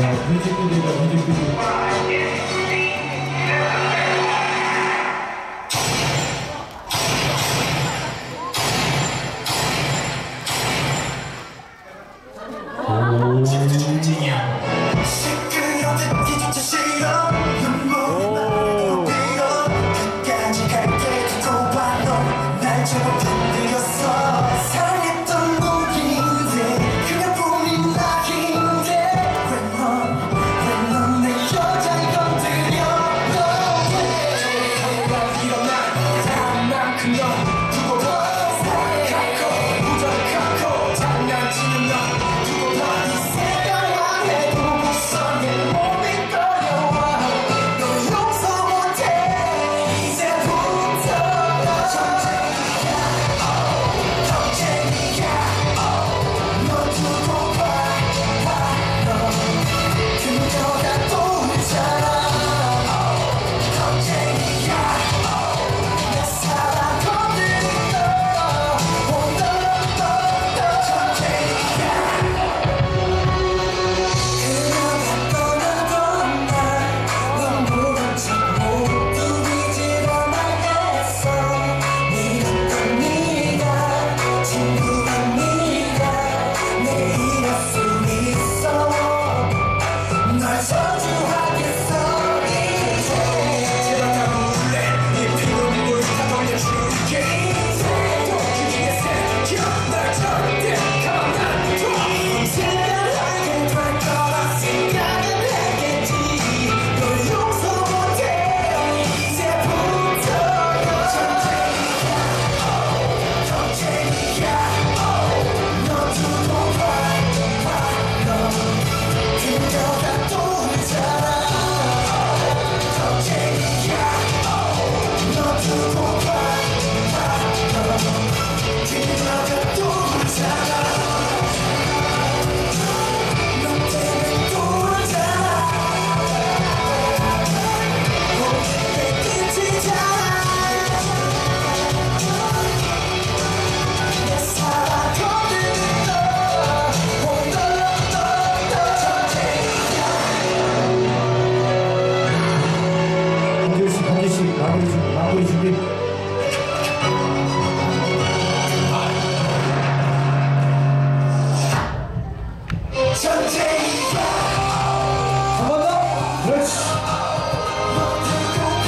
야, 뮤직비디오가 뮤직비디오.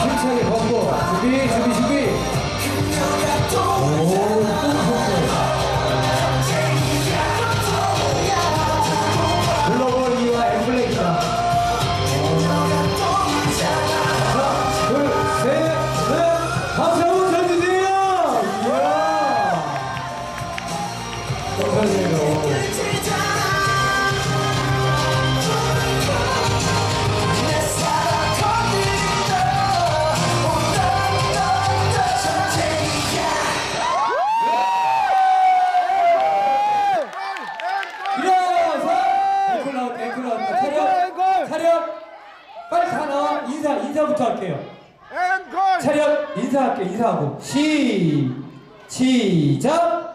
힘차게 걷고 준비 준비 준비. 오. 차렷 빨리 하나? 인사 인사부터 할게요. 앵콜 차렷 인사할게 인사하고. 시 시작!